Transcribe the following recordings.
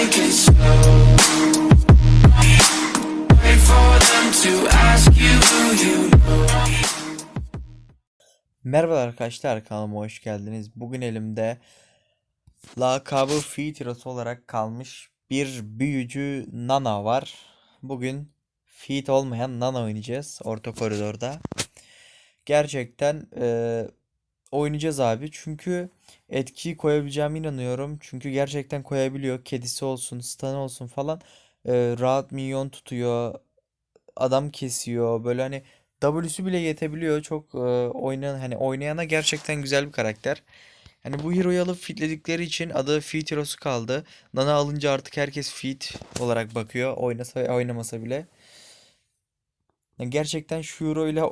take it slow. Wait for them to ask you who you know. Merhaba arkadaşlar kanalıma hoş geldiniz. Bugün elimde lakabı Feet olarak kalmış bir büyücü Nana var. Bugün Feet olmayan Nana oynayacağız orta koridorda. Gerçekten eee, oynayacağız abi. Çünkü etkiyi koyabileceğime inanıyorum. Çünkü gerçekten koyabiliyor. Kedisi olsun, stun olsun falan. Eee, rahat minyon tutuyor. Adam kesiyor. Böyle hani W'su bile yetebiliyor. Çok e, oynayan hani oynayana gerçekten güzel bir karakter. Hani bu hero'yu alıp fitledikleri için adı Feat Hero'su kaldı. Nana alınca artık herkes Feat olarak bakıyor. Oynasa oynamasa bile. Yani gerçekten şu hero ile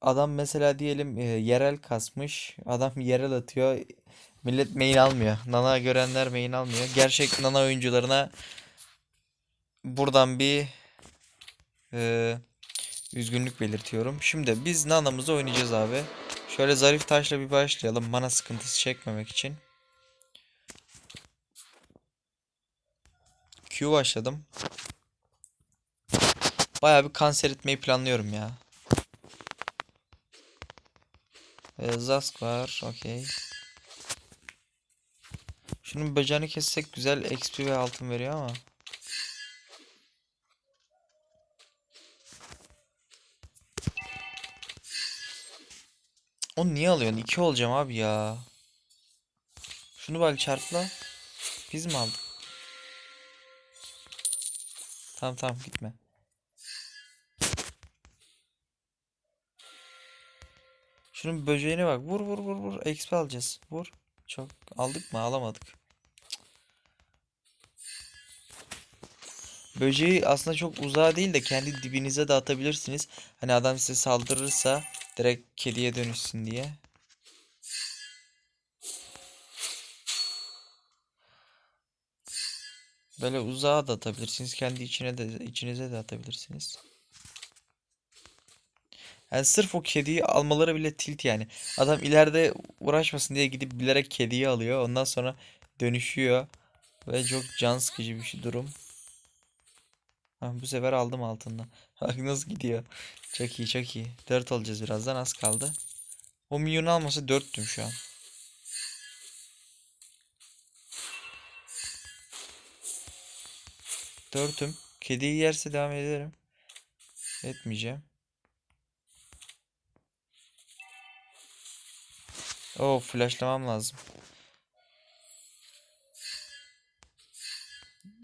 adam mesela diyelim e, yerel kasmış. Adam yerel atıyor. Millet main almıyor. Nana görenler main almıyor. Gerçek Nana oyuncularına buradan bir e, Üzgünlük belirtiyorum. Şimdi biz Nana'mızı oynayacağız abi. Şöyle zarif taşla bir başlayalım. Mana sıkıntısı çekmemek için. Q başladım. Bayağı bir kanser etmeyi planlıyorum ya. Ee, Zask var. Okey. Şunun böceğini kessek güzel XP ve altın veriyor ama. Onu niye alıyorsun? 2 olacağım abi ya. Şunu bari çarpla. Biz mi aldık? Tamam tamam gitme. Şunun böceğine bak. Vur vur vur vur. XP alacağız. Vur. Çok aldık mı? Alamadık. Böceği aslında çok uzağa değil de kendi dibinize de atabilirsiniz. Hani adam size saldırırsa direkt kediye dönüşsün diye. Böyle uzağa da atabilirsiniz. Kendi içine de içinize de atabilirsiniz. Yani sırf o kediyi almaları bile tilt yani. Adam ileride uğraşmasın diye gidip bilerek kediyi alıyor. Ondan sonra dönüşüyor. Ve çok can sıkıcı bir şey durum. Ha, bu sefer aldım altından. Bak nasıl gidiyor. Çok iyi çok iyi. 4 olacağız birazdan az kaldı. O milyonu almasa 4'tüm şu an. Dörtüm. Kediyi yerse devam ederim. Etmeyeceğim. Oo flashlamam lazım.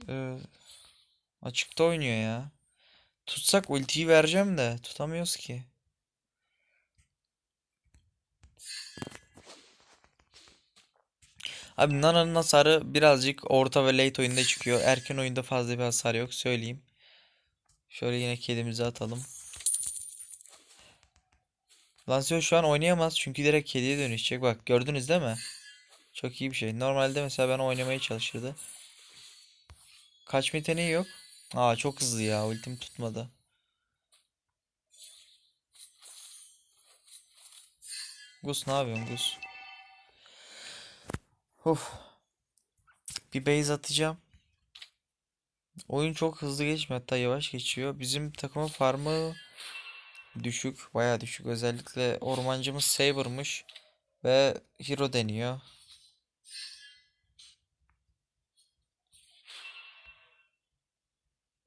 Ee, açıkta oynuyor ya. Tutsak ultiyi vereceğim de tutamıyoruz ki. Abi Nana'nın hasarı birazcık orta ve late oyunda çıkıyor. Erken oyunda fazla bir hasar yok söyleyeyim. Şöyle yine kedimizi atalım. Lancio şu an oynayamaz çünkü direkt kediye dönüşecek. Bak gördünüz değil mi? Çok iyi bir şey. Normalde mesela ben oynamaya çalışırdı. Kaçma yeteneği yok. Aa çok hızlı ya. Ultim tutmadı. Gus ne yapıyorsun Gus? Of. Bir base atacağım. Oyun çok hızlı geçmiyor hatta yavaş geçiyor. Bizim takımın farmı düşük, baya düşük. Özellikle ormancımız Saber'mış ve Hero deniyor.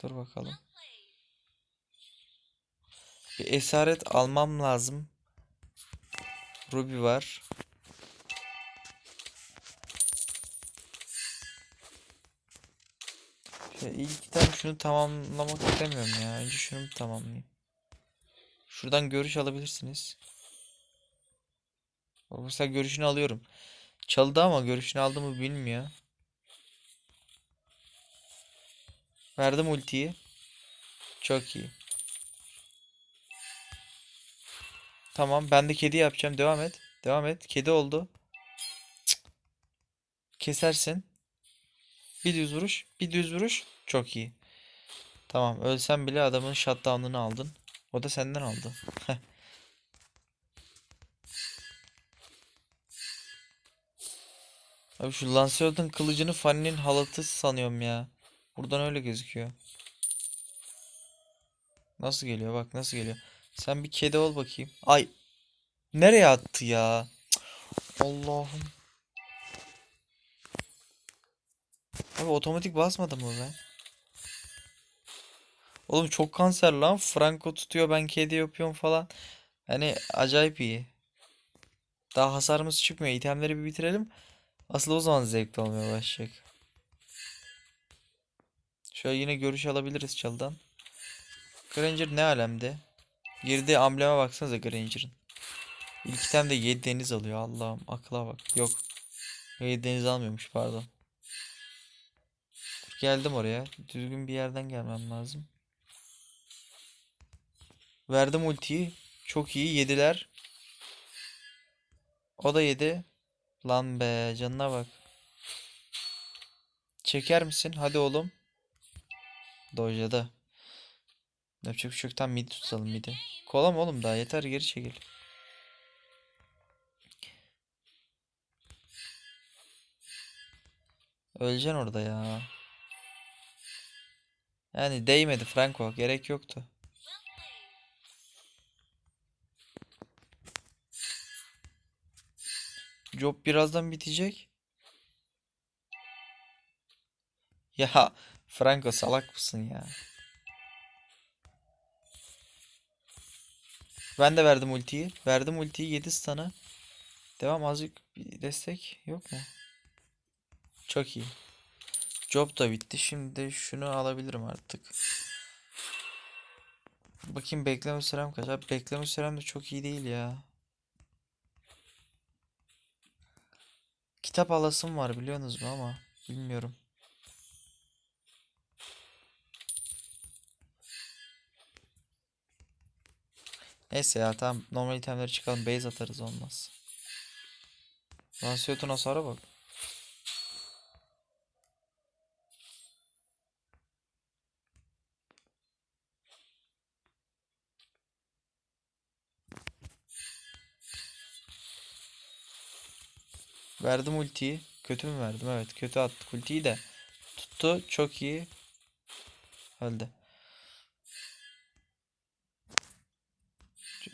Dur bakalım. Bir esaret almam lazım. Ruby var. Şöyle ilkten şunu tamamlamak istemiyorum ya. Önce şunu tamamlayayım. Şuradan görüş alabilirsiniz. Mesela görüşünü alıyorum. Çaldı ama görüşünü aldığımı bilmiyor. Verdim ultiyi. Çok iyi. Tamam ben de kedi yapacağım. Devam et. Devam et. Kedi oldu. Kesersin. Bir düz vuruş. Bir düz vuruş. Çok iyi. Tamam ölsem bile adamın shutdown'ını aldın. O da senden aldı. Abi şu Lancelot'un kılıcını Fanny'nin halatı sanıyorum ya. Buradan öyle gözüküyor. Nasıl geliyor? Bak nasıl geliyor. Sen bir kedi ol bakayım. Ay. Nereye attı ya? Allah'ım. Abi otomatik basmadım mı ben? Oğlum çok kanser lan. Franco tutuyor ben kedi yapıyorum falan. Hani acayip iyi. Daha hasarımız çıkmıyor. İtemleri bir bitirelim. Asıl o zaman zevkli olmaya başlayacak. Şöyle yine görüş alabiliriz çaldan. Granger ne alemde? Girdiği ambleme baksanıza Granger'ın. İlk item de 7 deniz alıyor. Allah'ım akla bak. Yok. 7 deniz almıyormuş pardon. Geldim oraya. Düzgün bir yerden gelmem lazım. Verdim ultiyi. Çok iyi. Yediler. O da yedi. Lan be canına bak. Çeker misin? Hadi oğlum. Doja'da. Yapacak bir şey midi tutalım midi. Kolam oğlum daha yeter geri çekil. Öleceksin orada ya. Yani değmedi Franco. Gerek yoktu. Job birazdan bitecek. Ya Franco salak mısın ya? Ben de verdim ultiyi. Verdim ultiyi 7 stun'a. Devam azıcık bir destek yok mu? Çok iyi. Job da bitti. Şimdi şunu alabilirim artık. Bakayım bekleme sürem kaç? Abi bekleme sürem de çok iyi değil ya. Kitap alasım var biliyorsunuz mu ama bilmiyorum. Neyse ya tamam normal itemleri çıkalım base atarız olmaz. Lansiyotun hasara bak. Verdim ultiyi. Kötü mü verdim? Evet kötü attık ultiyi de. Tuttu. Çok iyi. Öldü.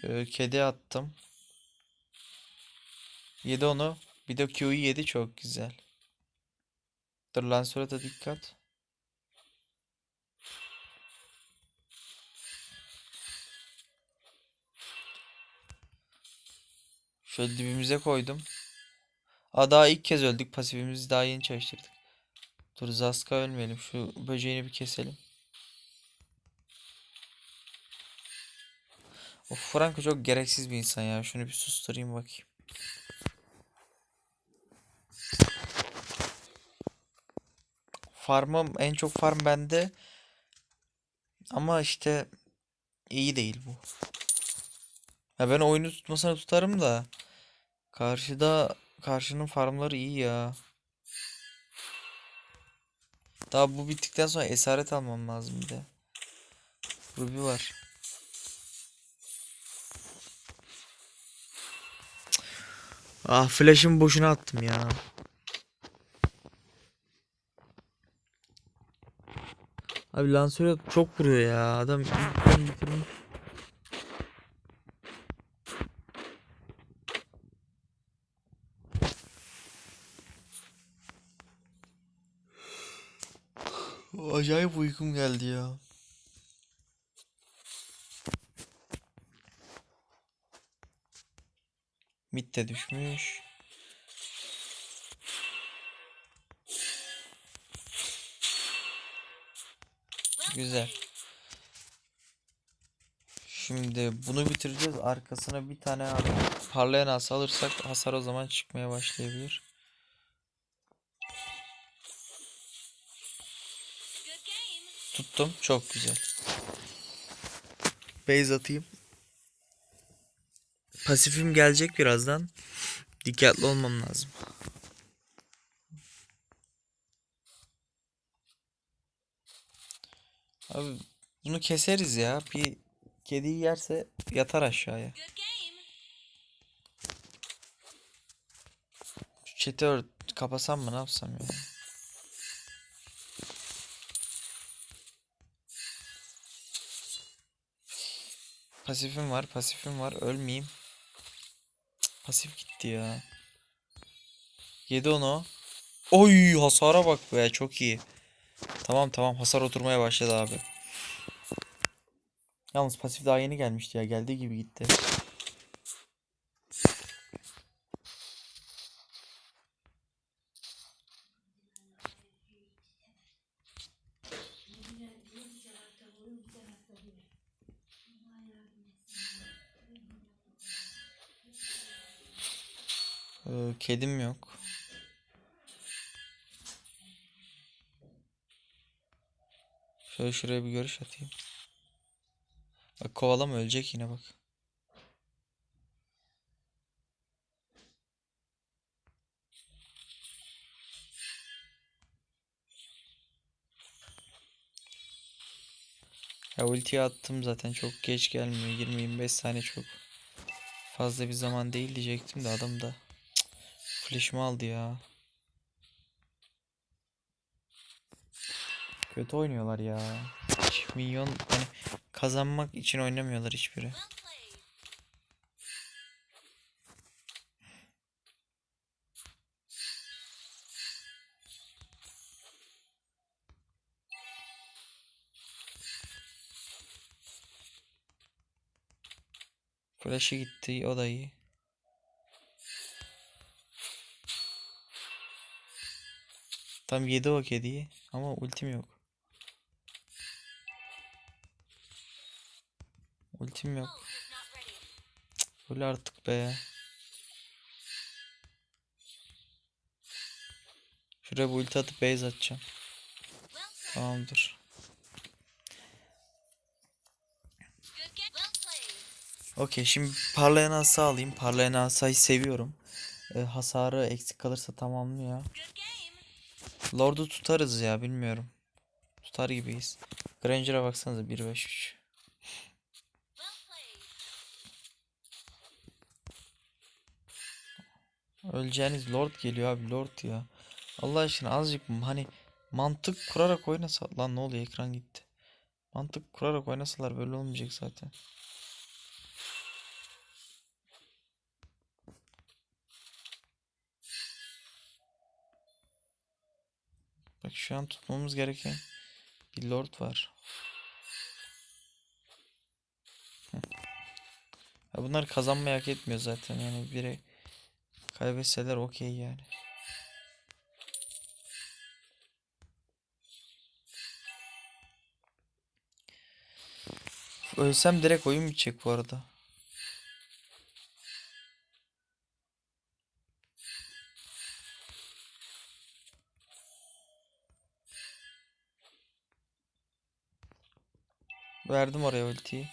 Ee, Kedi attım. Yedi onu. Bir de Q'yu yedi. Çok güzel. Dur Lancelot'a dikkat. Şöyle dibimize koydum. Aa daha ilk kez öldük. Pasifimizi daha yeni çalıştırdık. Dur Zaska ölmeyelim. Şu böceğini bir keselim. Of Franco çok gereksiz bir insan ya. Şunu bir susturayım bakayım. Farmım en çok farm bende. Ama işte iyi değil bu. Ya ben oyunu tutmasına tutarım da karşıda karşının farmları iyi ya. Daha bu bittikten sonra esaret almam lazım bir de. Ruby var. Ah flash'ımı boşuna attım ya. Abi Lancelot çok vuruyor ya. Adam bitirmiş. Acayip uykum geldi ya. Mid de düşmüş. Güzel. Şimdi bunu bitireceğiz. Arkasına bir tane parlayan asa alırsak hasar o zaman çıkmaya başlayabilir. Tuttum. Çok güzel. Base atayım. Pasifim gelecek birazdan. Dikkatli olmam lazım. Abi bunu keseriz ya. Bir kediyi yerse yatar aşağıya. Şu chat'i kapasam mı ne yapsam ya? Pasifim var, pasifim var. Ölmeyeyim. Pasif gitti ya. Yedi onu. Oy hasara bak be çok iyi. Tamam tamam hasar oturmaya başladı abi. Yalnız pasif daha yeni gelmişti ya. Geldiği gibi gitti. Ee, kedim yok. Şöyle şuraya bir görüş atayım. Bak kovalama ölecek yine bak. Ya ultiyi attım zaten çok geç gelmiyor. 20-25 saniye çok fazla bir zaman değil diyecektim de adam da flash'ımı aldı ya. Kötü oynuyorlar ya. Hiç minyon hani kazanmak için oynamıyorlar hiçbiri. Flash'ı gitti o da iyi. Tam yedi o kediyi ama ultim yok. Ultim yok. Öyle artık be. Şuraya bu ulti atıp base atacağım. Tamamdır. Okey şimdi parlayan asa alayım. Parlayan asayı seviyorum. Ee, hasarı eksik kalırsa tamamlıyor. Lord'u tutarız ya bilmiyorum. Tutar gibiyiz. Granger'a baksanıza 1-5-3. Öleceğiniz Lord geliyor abi Lord ya. Allah aşkına azıcık hani mantık kurarak oynasa lan ne oluyor ekran gitti. Mantık kurarak oynasalar böyle olmayacak zaten. Bak şu an tutmamız gereken bir Lord var. Bunlar kazanmayı hak etmiyor zaten yani biri kaybetseler okey yani. Ölsem direkt oyun bitecek bu arada. Verdim oraya ultiyi.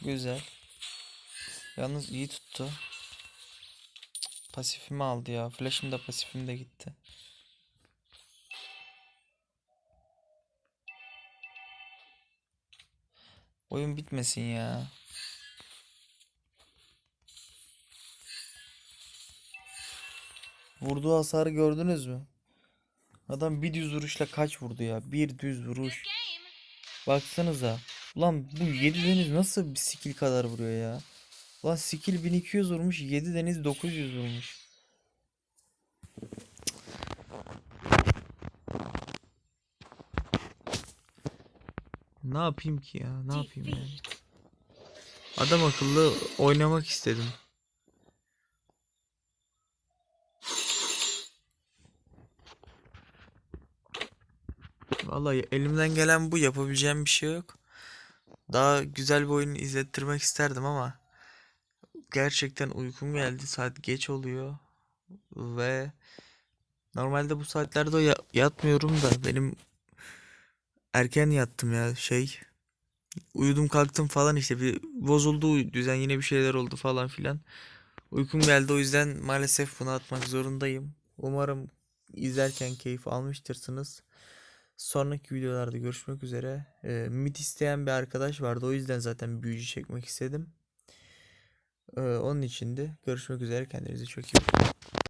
Güzel. Yalnız iyi tuttu. Pasifimi aldı ya. Flash'ım da pasifim de gitti. Oyun bitmesin ya. Vurduğu hasarı gördünüz mü? Adam bir düz vuruşla kaç vurdu ya? Bir düz vuruş. Baksanıza. Ulan bu 7 deniz nasıl bir skill kadar vuruyor ya? Ulan skill 1200 vurmuş 7 deniz 900 vurmuş. Ne yapayım ki ya? Ne yapayım yani? Adam akıllı oynamak istedim. Vallahi elimden gelen bu yapabileceğim bir şey yok. Daha güzel bir oyun izlettirmek isterdim ama gerçekten uykum geldi. Saat geç oluyor ve normalde bu saatlerde ya- yatmıyorum da benim erken yattım ya şey. Uyudum kalktım falan işte bir bozuldu düzen yine bir şeyler oldu falan filan. Uykum geldi o yüzden maalesef bunu atmak zorundayım. Umarım izlerken keyif almıştırsınız. Sonraki videolarda görüşmek üzere. Ee, mid isteyen bir arkadaş vardı. O yüzden zaten büyücü çekmek istedim. Ee, onun için de görüşmek üzere. Kendinize çok iyi bakın.